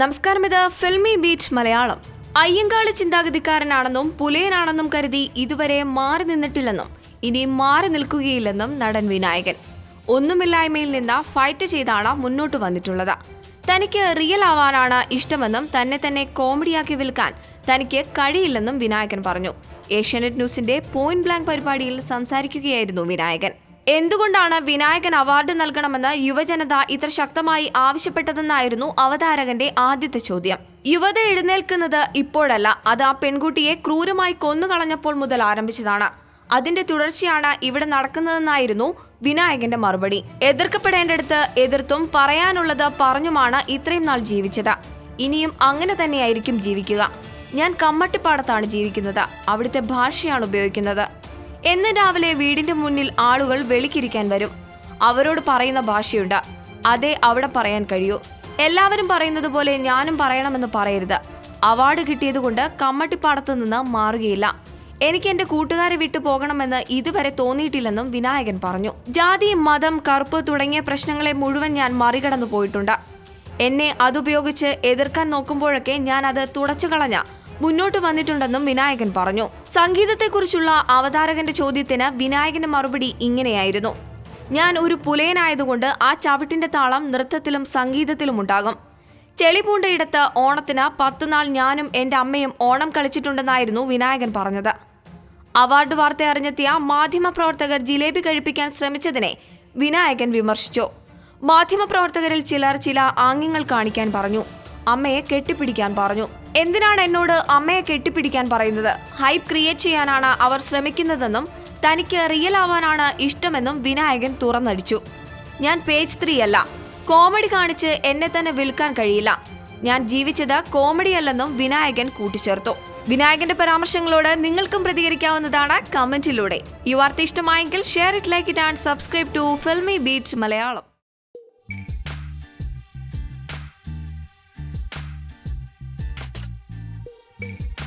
നമസ്കാരം ഇത് filmy beach Malayalam. Ayyankali ചിന്താഗതിക്കാരനാണെന്നും പുലയനാണെന്നും കരുതി ഇതുവരെ മാറി നിന്നിട്ടില്ലെന്നും ഇനി മാറി നിൽക്കുകയില്ലെന്നും നടൻ വിനായകൻ. ഒന്നുമില്ലായ്മയിൽ നിന്ന് ഫൈറ്റ് ചെയ്താണ് മുന്നോട്ട് വന്നിട്ടുള്ളത്. തനിക്ക് റിയൽ ആവാനാണ് ഇഷ്ടമെന്നും തന്നെ തന്നെ കോമഡിയാക്കി വിൽക്കാൻ തനിക്ക് കഴിയില്ലെന്നും വിനായകൻ പറഞ്ഞു. ഏഷ്യാനെറ്റ് ന്യൂസിന്റെ പോയിന്റ് ബ്ലാങ്ക് പരിപാടിയിൽ സംസാരിക്കുകയായിരുന്നു വിനായകൻ. എന്തുകൊണ്ടാണ് വിനായകൻ അവാർഡ് നൽകണമെന്ന് യുവജനത ഇത്ര ശക്തമായി ആവശ്യപ്പെട്ടതെന്നായിരുന്നു അവതാരകന്റെ ആദ്യത്തെ ചോദ്യം. യുവത എഴുന്നേൽക്കുന്നത് ഇപ്പോഴല്ല അത് ആ പെൺകുട്ടിയെ ക്രൂരമായി കൊന്നുകളഞ്ഞപ്പോൾ മുതൽ ആരംഭിച്ചതാണ്. അതിന്റെ തുടർച്ചയാണ് ഇവിടെ നടക്കുന്നതെന്നായിരുന്നു വിനായകന്റെ മറുപടി. എതിർക്കപ്പെടേണ്ടടുത്ത് എതിർത്തും പറയാനുള്ളത് പറഞ്ഞുമാണ് ഇത്രയും നാൾ ജീവിച്ചത്. ഇനിയും അങ്ങനെ തന്നെയായിരിക്കും ജീവിക്കുക. ഞാൻ കമ്മട്ടിപ്പാടത്താണ് ജീവിക്കുന്നത്. അവിടുത്തെ ഭാഷയാണ് ഉപയോഗിക്കുന്നത്. എന്ന് രാവിലെ വീടിന്റെ മുന്നിൽ ആളുകൾ വെളിക്കിരിക്കാൻ വരും. അവരോട് പറയുന്ന ഭാഷയുണ്ട്. അതേ അവിടെ പറയാൻ കഴിയൂ. എല്ലാവരും പറയുന്നത് പോലെ ഞാനും പറയണമെന്ന് പറയരുത്. അവാർഡ് കിട്ടിയതുകൊണ്ട് കമ്മട്ടിപ്പാടത്തു നിന്ന് മാറുകയില്ല. എനിക്ക് എന്റെ കൂട്ടുകാരെ വിട്ടു പോകണമെന്ന് ഇതുവരെ തോന്നിയിട്ടില്ലെന്നും വിനായകൻ പറഞ്ഞു. ജാതി മതം കറുപ്പ് തുടങ്ങിയ പ്രശ്നങ്ങളെ മുഴുവൻ ഞാൻ മറികടന്നു പോയിട്ടുണ്ട്. എന്നെ അതുപയോഗിച്ച് എതിർക്കാൻ നോക്കുമ്പോഴൊക്കെ ഞാൻ അത് തുടച്ചു കളഞ്ഞ മുന്നോട്ട് വന്നിട്ടുണ്ടെന്നും വിനായകൻ പറഞ്ഞു. സംഗീതത്തെക്കുറിച്ചുള്ള അവതാരകന്റെ ചോദ്യത്തിന് വിനായകന്റെ മറുപടി ഇങ്ങനെയായിരുന്നു. ഞാൻ ഒരു പുലയനായതുകൊണ്ട് ആ ചവിട്ടിന്റെ താളം നൃത്തത്തിലും സംഗീതത്തിലും ഉണ്ടാകും. ചെളിപൂണ്ടയിടത്ത് ഓണത്തിന് പത്തുനാൾ ഞാനും എന്റെ അമ്മയും ഓണം കളിച്ചിട്ടുണ്ടെന്നായിരുന്നു വിനായകൻ പറഞ്ഞത്. അവാർഡ് വാർത്ത അറിഞ്ഞെത്തിയ മാധ്യമപ്രവർത്തകർ ജിലേബി കഴിപ്പിക്കാൻ ശ്രമിച്ചതിനെ വിനായകൻ വിമർശിച്ചു. മാധ്യമപ്രവർത്തകരിൽ ചിലർ ചില ആംഗ്യങ്ങൾ കാണിക്കാൻ പറഞ്ഞു. അമ്മയെ കെട്ടിപ്പിടിക്കാൻ പറഞ്ഞു. എന്തിനാണ് എന്നോട് അമ്മയെ കെട്ടിപ്പിടിക്കാൻ പറയുന്നത്? ഹൈപ്പ് ക്രിയേറ്റ് ചെയ്യാനാണ് അവർ ശ്രമിക്കുന്നതെന്നും തനിക്ക് റിയൽ ആവാനാണ് ഇഷ്ടമെന്നും വിനായകൻ തുറന്നടിച്ചു. ഞാൻ പേജ് ത്രീ അല്ല കോമഡി കാണിച്ച് എന്നെ തന്നെ വിൽക്കാൻ കഴിയില്ല. ഞാൻ ജീവിച്ചത് കോമഡിയല്ലെന്നും വിനായകൻ കൂട്ടിച്ചേർത്തു. വിനായകന്റെ പരാമർശങ്ങളോട് നിങ്ങൾക്കും പ്രതികരിക്കാവുന്നതാണ് കമന്റിലൂടെ. ഈ വാർത്ത ഇഷ്ടമായെങ്കിൽ share it like it and subscribe to Filmibeat Malayalam. you